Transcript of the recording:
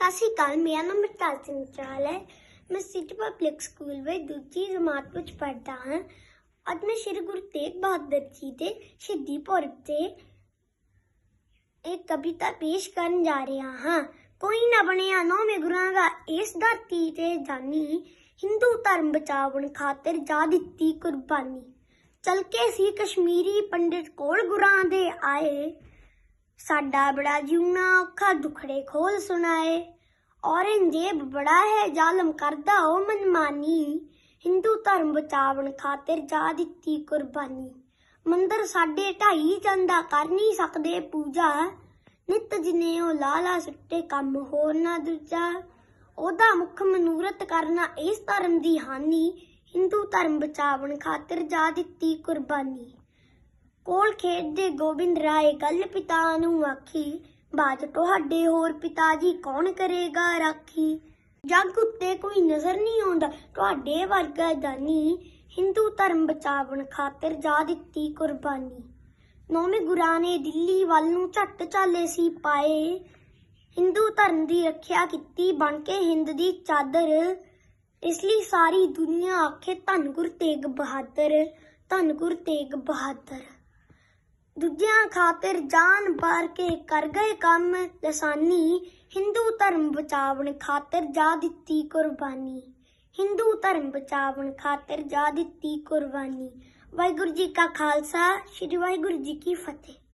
ਸਤਿ ਸ਼੍ਰੀ ਅਕਾਲ, ਮੇਰਾ ਨਾਮ ਮਰਤਾਜ ਸਿੰਘ ਚਾਲ ਹੈ। ਮੈਂ ਸਿਟੀ ਪਬਲਿਕ ਸਕੂਲ ਵਿੱਚ ਦੂਜੀ ਜਮਾਤ ਵਿੱਚ ਪੜ੍ਹਦਾ ਹਾਂ। ਅੱਜ ਮੈਂ ਸ਼੍ਰੀ ਗੁਰੂ ਤੇਗ ਬਹਾਦਰ ਜੀ ਦੇ ਸ਼ਹੀਦੀ ਪੁਰਬ ਤੇ ਇੱਕ ਕਵਿਤਾ ਪੇਸ਼ ਕਰਨ ਜਾ ਰਿਹਾ ਹਾਂ। ਕੋਈ ਨਾ ਬਣਿਆ ਨੌਵੇਂ ਗੁਰਾਂ ਦਾ ਇਸ ਧਰਤੀ ਤੇ ਜਾਨੀ, ਹਿੰਦੂ ਧਰਮ ਬਚਾਉਣ ਖਾਤਰ ਜਾ ਦਿੱਤੀ ਕੁਰਬਾਨੀ। ਚਲ ਕੇ ਸੀ ਕਸ਼ਮੀਰੀ ਪੰਡਿਤ ਕੋਲ ਗੁਰਾਂ ਦੇ ਆਏ। ਸਾਡਾ ਬੜਾ ਜਿਉਣਾ ਔਖਾ ਦੁਖੜੇ ਖੋਲ ਸੁਣਾਏ। ਔਰੰਗਜ਼ੇਬ ਬੜਾ ਹੈ, ਜ਼ਾਲਮ ਕਰਦਾ ਉਹ ਮਨਮਾਨੀ। ਹਿੰਦੂ ਧਰਮ ਬਚਾਵਣ ਖਾਤਰ ਜਾ ਦਿੱਤੀ ਕੁਰਬਾਨੀ। ਮੰਦਰ ਸਾਡੇ ਢਾਈ ਜਾਂਦਾ ਕਰ ਨਹੀਂ ਸਕਦੇ ਪੂਜਾ। ਨਿਤ ਜਿਨੇ ਉਹ ਲਾਲਾ ਸੁੱਟੇ, ਕੰਮ ਹੋਰ ਨਾ ਦੂਜਾ। ਉਹਦਾ ਮੁੱਖ ਮਨੂਰਤ ਕਰਨਾ ਇਸ ਧਰਮ ਦੀ ਹਾਨੀ। ਹਿੰਦੂ ਧਰਮ ਬਚਾਵਣ ਖਾਤਰ ਜਾ ਦਿੱਤੀ ਕੁਰਬਾਨੀ। ਕੋਲ ਖੇਡਦੇ ਗੋਬਿੰਦ ਰਾਏ ਗੱਲ ਪਿਤਾ ਨੂੰ ਆਖੀ ਬਾਤ ਤੁਹਾਡੇ ਹੋਰ ਪਿਤਾ ਜੀ ਕੌਣ ਕਰੇਗਾ ਰਾਖੀ? ਜੱਗ ਉੱਤੇ ਕੋਈ ਨਜ਼ਰ ਨਹੀਂ ਆਉਂਦਾ, ਤੁਹਾਡੇ ਵਰਗਾ ਦਾਨੀ ਹਿੰਦੂ ਧਰਮ ਬਚਾਵਣ ਖਾਤਰ ਜਾ ਦਿੱਤੀ ਕੁਰਬਾਨੀ। ਨੌਵੇਂ ਗੁਰਾਂ ਨੇ ਦਿੱਲੀ ਵੱਲ ਨੂੰ ਝੱਟ ਚਾਲੇ ਸੀ ਪਾਏ। ਹਿੰਦੂ ਧਰਮ ਦੀ ਰੱਖਿਆ ਕੀਤੀ ਬਣ ਕੇ ਹਿੰਦ ਦੀ ਚਾਦਰ। ਇਸ ਲਈ ਸਾਰੀ ਦੁਨੀਆ ਆਖੇ, ਧੰਨ ਗੁਰ ਤੇਗ ਬਹਾਦਰ, ਧੰਨ ਗੁਰ ਤੇਗ ਬਹਾਦਰ। ਦੂਜਿਆਂ ਖਾਤਰ ਜਾਨ ਬਾਰ ਕੇ ਕਰ ਗਏ ਕੰਮ। ਲਸਾਨੀ, ਹਿੰਦੂ ਧਰਮ ਬਚਾਵਣ ਖਾਤਰ ਜਾ ਦਿੱਤੀ ਕੁਰਬਾਨੀ। ਹਿੰਦੂ ਧਰਮ ਬਚਾਵਣ ਖਾਤਰ ਜਾ ਦਿੱਤੀ ਕੁਰਬਾਨੀ। ਵਾਹਿਗੁਰੂ ਜੀ ਕਾ ਖਾਲਸਾ, ਸ੍ਰੀ ਵਾਹਿਗੁਰੂ ਜੀ ਕੀ ਫਤਿਹ।